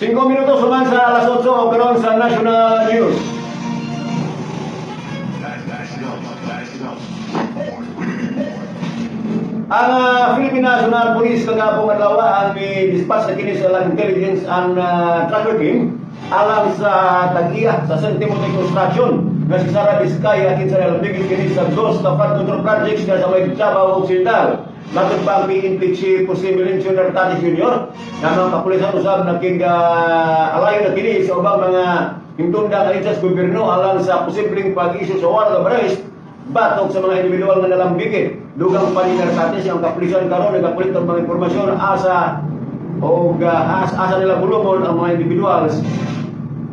5 minutos human sa alas 8 o karon sa National News. Ang uh, Philippine National Police kagabong adlaw ang mi-dispatch sa kini sa lang intelligence and uh, tracker team alang sa tag-iya sa San Timothy Construction nga si Sara Vizcaya sa nalabigit kini sa dos na flood control projects nga sa may Chavao Occidental. Matod pa ang PNP Chief Jose Melencio Nartatis Jr. nga mga kapulisan usab na king uh, alayo na kini sa ubang mga himtunda nga sa gobyerno alang sa posibleng pag-issue sa warrant of arrest batok sa mga individual nga nalambigit. Dugang pa ni Nartatis ang kapulisan karon nagapulit ang mga impormasyon asa o uh, as, asa nila bulungon ang mga individuals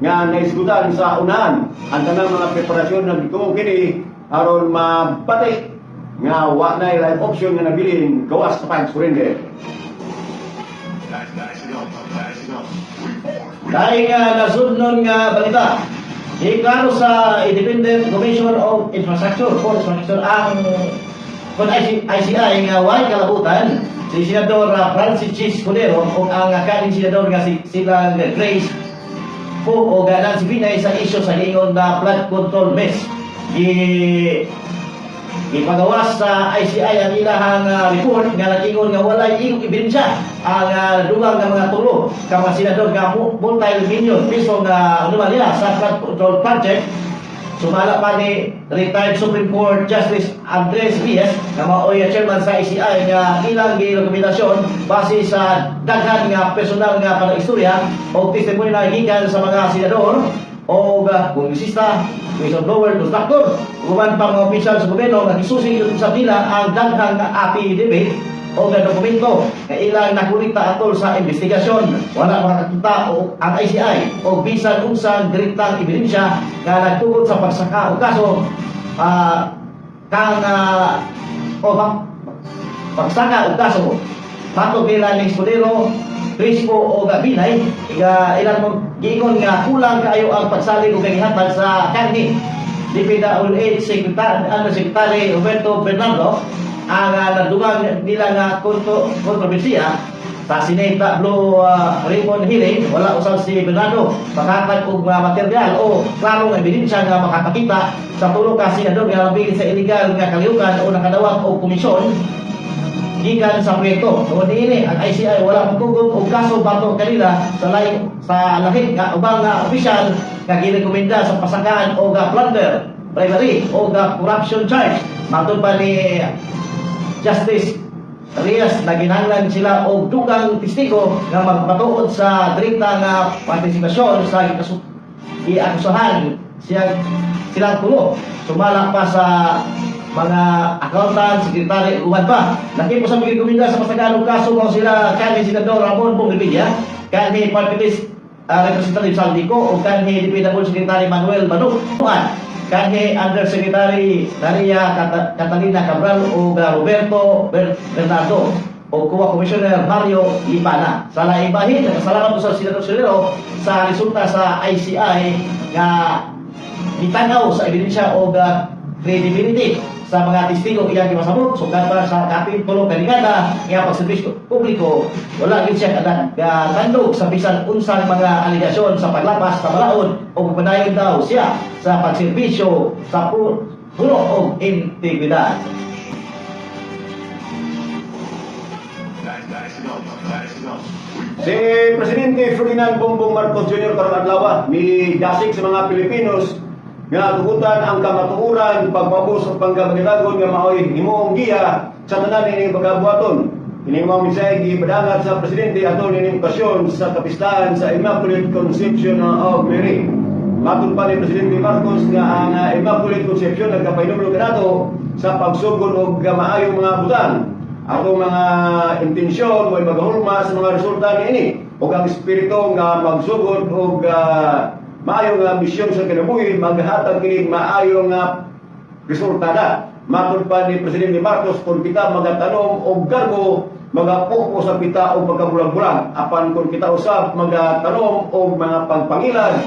nga naisgutan sa unahan ang tanang mga preparasyon na gituong kini aron mabati nga wa na live option nga nabilin gawas sa pag-surrender. Dahil nga nasunod nga balita, Iklaro sa Independent Commission of Infrastructure for Infrastructure ang kung IC, ICI nga way kalabutan si Senador uh, Francis Chis Cordero o ang kaning senador nga si sila Grace po o ganan si Binay sa isyo sa ingon na flood control mess. I ipagawas sa ICI ang ilahang uh, report nga nag-ingon nga walay iyong ebidensya ang uh, dugang nga mga tulo. Ka mga senador nga mu- multi-million piso nga ano man nila sa flood control project. Sumala pa ni retired Supreme Court Justice Andres Diaz nga maoy chairman sa ICI nga ilang girekomendasyon base sa daghan nga personal nga panagistorya o testimony na gikan sa mga senador o uh, kongresista, whistleblower, contractor, uman pa mga opisyal sa gobyerno nga gisusi sa nila ang daghang affidavit o nga dokumento nga ilang nakulita atol sa investigasyon. Wala makakita o ang ICI o bisan unsang direktang ebidensya nga nagtugod sa pagsaka o kaso ah, kang ah, o pagsaka o kaso. Patog nila ni Escudero Crispo o Gabinay nga ilang mo giingon nga kulang kayo ang pagsalig o kagihatag sa kanhi DPWH Secretary, ano, Secretary Roberto Bernardo ang uh, nadugang nila nga konto kontrobersiya. Sa Sineta Blue uh, Ribbon Hearing wala usab si Bernardo makakag og mga material o klaro nga ebidensya nga makapakita sa tulo ka senador nga sa illegal nga kalihukan o nakadawat og komisyon gikan sa proyekto. Tungod ini ang ICI wala magtugod og kaso batok kanila sa lahi sa lahi nga ubang nga opisyal nga girekomenda sa pasakaan o ga plunder, bribery o ga corruption charge. Matod pa ni Justice Rias na ginahanglan sila og dugang testigo nga magpatuod sa direkta nga partisipasyon sa iakusahan siya silang tulo. Sumala pa sa mga accountant, sekretary, uwan pa. Laki po sa mga rekomenda sa pasaganong kaso mo sila kani Senador Ramon Bongrebilla, kani Party uh, Representative Saldico, o kani DPW Secretary Manuel Baduk. Kani Undersecretary Daria Cat- Catalina Cabral o Roberto Ber- Bernardo o kuwa Commissioner Mario Ipana. Sa laing bahin, nagkasalamat po sa Senador Solero sa resulta sa ICI nga itanaw sa ebidensya o credibility sa mga testigo iyang gimasabot so para sa kapitulo kanigada nga pagserbisyo publiko wala gid siya kada tandog sa bisan unsang mga aligasyon sa paglapas sa balaod o pagpadayon daw siya sa pagserbisyo sa pu- puno o integridad. Si Presidente Ferdinand Bongbong Marcos Jr. karon adlaw mi dasig sa mga Pilipinos nga tugutan ang kamatuoran pagpabus ug panggabagiragon nga maoy himuong giya sa tanan ini pagabuhaton. Ini mga misay gipadangat sa presidente atol ini okasyon sa kapistahan sa Immaculate Conception of Mary. Matun pa ni Presidente Marcos nga ang uh, Immaculate Conception nagkapainulo kanato sa pagsugod og maayong mga butang ako mga intensyon o magahulma sa mga resulta niini o ang espiritu nga magsugod o uh, maayo nga misyon sa kinabuhi maghatag kini maayo nga resulta na matod pa ni Presidente Marcos kung kita magatanom og gargo magapuko sa pita o pagkabulang-bulang apan kung kita usab magatanom og mga pagpangilan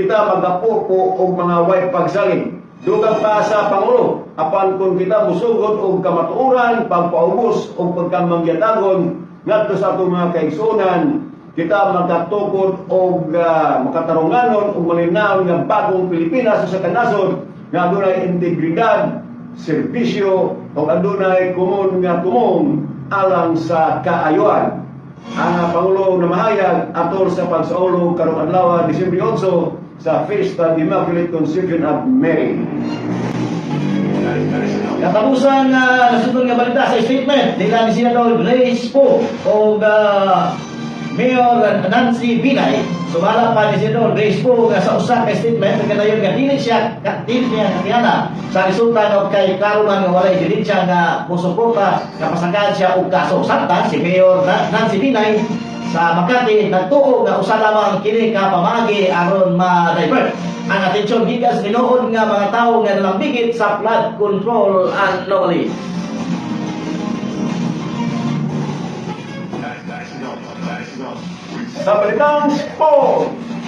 kita magapuko og mga way pagsaling. Dugang pa sa Pangulo, apan kung kita musugod og kamatuoran, pagpaubos o pagkamanggyatagon ngadto sa atong mga kaigsunan, kita magkatukod o makatarunganon o malinaw nga bagong Pilipinas sa kanasod nga adunay integridad, serbisyo o adunay kumun nga tumong alang sa kaayuan. Ang Pangulo na mahayag atol sa pagsaulo karong adlaw Disyembre 8 sa of the Immaculate Conception of Mary. Katapusan na nasunod nga balita sa statement nila ni Senador Grace Poe o uh, Mayor Nancy Binay. Sumala pa ni Senador Grace nga sa usa statement nga dayon nga dili siya dili niya kakilala sa resulta ng kay karuman nga walay dilitsya nga musuporta nga pasagaan siya og kaso. Samtang si Mayor Na- Nancy Binay sa Makati nagtuo nga usa lamang kini ka pamagi aron ma-divert. Ang atensyon gikan sa tinuod nga mga tawo nga nalambigit sa flood control anomaly. Dá pra ele dar uns.